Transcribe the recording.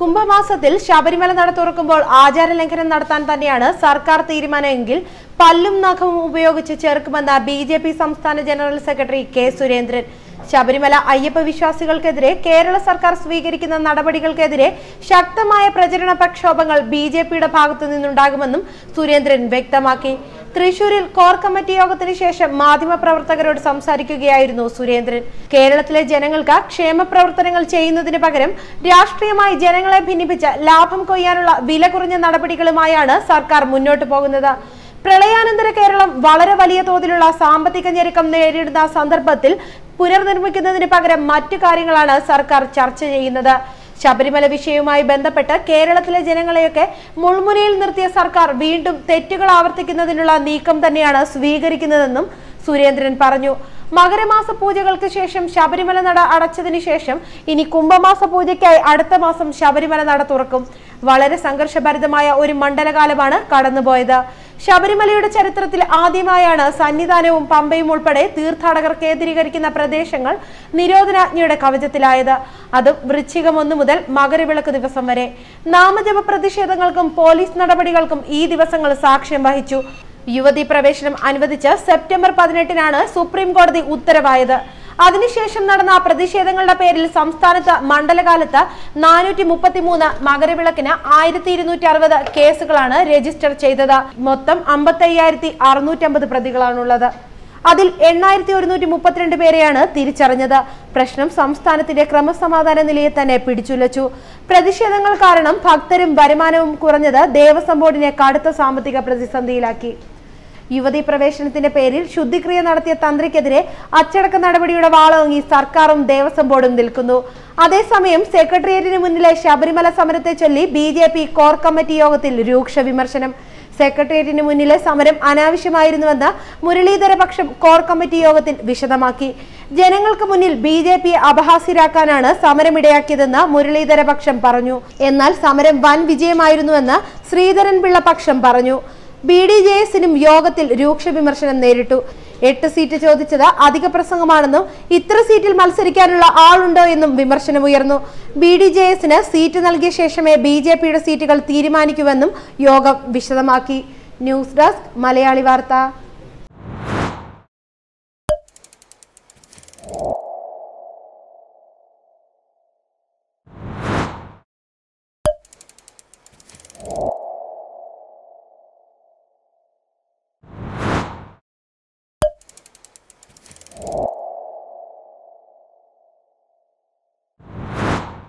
കുംഭമാസത്തിൽ ശബരിമല നട തുറക്കുമ്പോൾ ആചാര ലംഘനം നടത്താൻ തന്നെയാണ് സർക്കാർ തീരുമാനമെങ്കിൽ പല്ലും നഖവും ഉപയോഗിച്ച് ചേർക്കുമെന്ന ബി ജെ പി സംസ്ഥാന general secretary K Surendran. Sabarimala Ayyappa വിശ്വാസികൾക്കെതിരെ Kerala സർക്കാർ സ്വീകരിക്കുന്ന നടപടികൾക്കെതിരെ ശക്തമായ പ്രചരണ പ്രക്ഷോഭങ്ങൾ ബി ജെ പിയുടെ ഭാഗത്തു നിന്നുണ്ടാകുമെന്നും സുരേന്ദ്രൻ വ്യക്തമാക്കി. തൃശൂരിൽ കോർ കമ്മിറ്റി യോഗത്തിന് ശേഷം മാധ്യമപ്രവർത്തകരോട് സംസാരിക്കുകയായിരുന്നു സുരേന്ദ്രൻ. കേരളത്തിലെ ജനങ്ങൾക്ക് ക്ഷേമ പ്രവർത്തനങ്ങൾ ചെയ്യുന്നതിന് പകരം രാഷ്ട്രീയമായി ജനങ്ങളെ ഭിന്നിപ്പിച്ച് ലാഭം കൊയ്യാനുള്ള വില കുറഞ്ഞ നടപടികളുമായാണ് സർക്കാർ മുന്നോട്ട് പോകുന്നത്. പ്രളയാനന്തര കേരളം വളരെ വലിയ തോതിലുള്ള സാമ്പത്തിക ഞെരുക്കം നേരിടുന്ന സന്ദർഭത്തിൽ പുനർനിർമ്മിക്കുന്നതിന് പകരം മറ്റു കാര്യങ്ങളാണ് സർക്കാർ ചർച്ച ചെയ്യുന്നത്. ശബരിമല വിഷയവുമായി ബന്ധപ്പെട്ട് കേരളത്തിലെ ജനങ്ങളെയൊക്കെ മുൾമുനയിൽ നിർത്തിയ സർക്കാർ വീണ്ടും തെറ്റുകൾ ആവർത്തിക്കുന്നതിനുള്ള നീക്കം തന്നെയാണ് സ്വീകരിക്കുന്നതെന്നും സുരേന്ദ്രൻ പറഞ്ഞു. മകരമാസ പൂജകൾക്ക് ശേഷം ശബരിമല നട അടച്ചതിനു ശേഷം ഇനി കുംഭമാസ പൂജയ്ക്കായി അടുത്ത മാസം ശബരിമല നട തുറക്കും. വളരെ സംഘർഷഭരിതമായ ഒരു മണ്ഡലകാലമാണ് കടന്നുപോയത്. ശബരിമലയുടെ ചരിത്രത്തിൽ ആദ്യമായാണ് സന്നിധാനവും പമ്പയും ഉൾപ്പെടെ തീർത്ഥാടകർ കേന്ദ്രീകരിക്കുന്ന പ്രദേശങ്ങൾ നിരോധനാജ്ഞയുടെ കവചത്തിലായത്. അതും വൃശ്ചികം ഒന്നു മുതൽ മകരവിളക്ക് ദിവസം വരെ. നാമജപ പ്രതിഷേധങ്ങൾക്കും പോലീസ് നടപടികൾക്കും ഈ ദിവസങ്ങൾ സാക്ഷ്യം വഹിച്ചു. യുവതി പ്രവേശനം അനുവദിച്ച് സെപ്റ്റംബർ പതിനെട്ടിനാണ് സുപ്രീം കോടതി ഉത്തരവായത്. അതിനുശേഷം നടന്ന പ്രതിഷേധങ്ങളുടെ പേരിൽ സംസ്ഥാനത്ത് മണ്ഡലകാലത്ത് നാനൂറ്റി മുപ്പത്തിമൂന്ന് മകരവിളക്കിന് ആയിരത്തി ഇരുന്നൂറ്റി അറുപത് കേസുകളാണ് രജിസ്റ്റർ ചെയ്തത്. മൊത്തം അമ്പത്തി അയ്യായിരത്തി അറുന്നൂറ്റമ്പത് പ്രതികളാണുള്ളത്. അതിൽ എണ്ണായിരത്തി ഒരുന്നൂറ്റി മുപ്പത്തിരണ്ട് പേരെയാണ് തിരിച്ചറിഞ്ഞത്. പ്രശ്നം സംസ്ഥാനത്തിന്റെ ക്രമസമാധാന നിലയെ തന്നെ പിടിച്ചുലച്ചു. പ്രതിഷേധങ്ങൾ കാരണം ഭക്തരും വരുമാനവും കുറഞ്ഞത് ദേവസ്വം ബോർഡിനെ കടുത്ത സാമ്പത്തിക പ്രതിസന്ധിയിലാക്കി. യുവതി പ്രവേശനത്തിന്റെ പേരിൽ ശുദ്ധിക്രിയ നടത്തിയ തന്ത്രിക്കെതിരെ അച്ചടക്ക നടപടിയുടെ വാളോങ്ങി സർക്കാരും ദേവസ്വം ബോർഡും നിൽക്കുന്നു. അതേസമയം സെക്രട്ടേറിയറ്റിന് മുന്നിലെ ശബരിമല സമരത്തെ ചൊല്ലി B J P core committee യോഗത്തിൽ രൂക്ഷ വിമർശനം. സെക്രട്ടേറിയറ്റിന് മുന്നിലെ സമരം അനാവശ്യമായിരുന്നുവെന്ന് മുരളീധര പക്ഷം കോർ കമ്മിറ്റി യോഗത്തിൽ വിശദമാക്കി. ജനങ്ങൾക്ക് മുന്നിൽ ബി ജെ പിയെ അപഹാസ്യരാക്കാനാണ് സമരമിടയാക്കിയതെന്ന് മുരളീധര പക്ഷം പറഞ്ഞു. എന്നാൽ സമരം വൻ വിജയമായിരുന്നുവെന്ന് ശ്രീധരൻപിള്ള പക്ഷം പറഞ്ഞു. ബി ഡി ജെ എസിനും യോഗത്തിൽ രൂക്ഷ വിമർശനം നേരിട്ടു. എട്ട് സീറ്റ് ചോദിച്ചത് അധിക പ്രസംഗമാണെന്നും ഇത്ര സീറ്റിൽ മത്സരിക്കാനുള്ള ആളുണ്ടോ എന്നും വിമർശനമുയർന്നു. ബി ഡി ജെ എസിന് സീറ്റ് നൽകിയ ശേഷമേ ബി ജെ പിയുടെ സീറ്റുകൾ തീരുമാനിക്കുമെന്നും യോഗം വിശദമാക്കി. ന്യൂസ് ഡെസ്ക് മലയാളി വാർത്ത.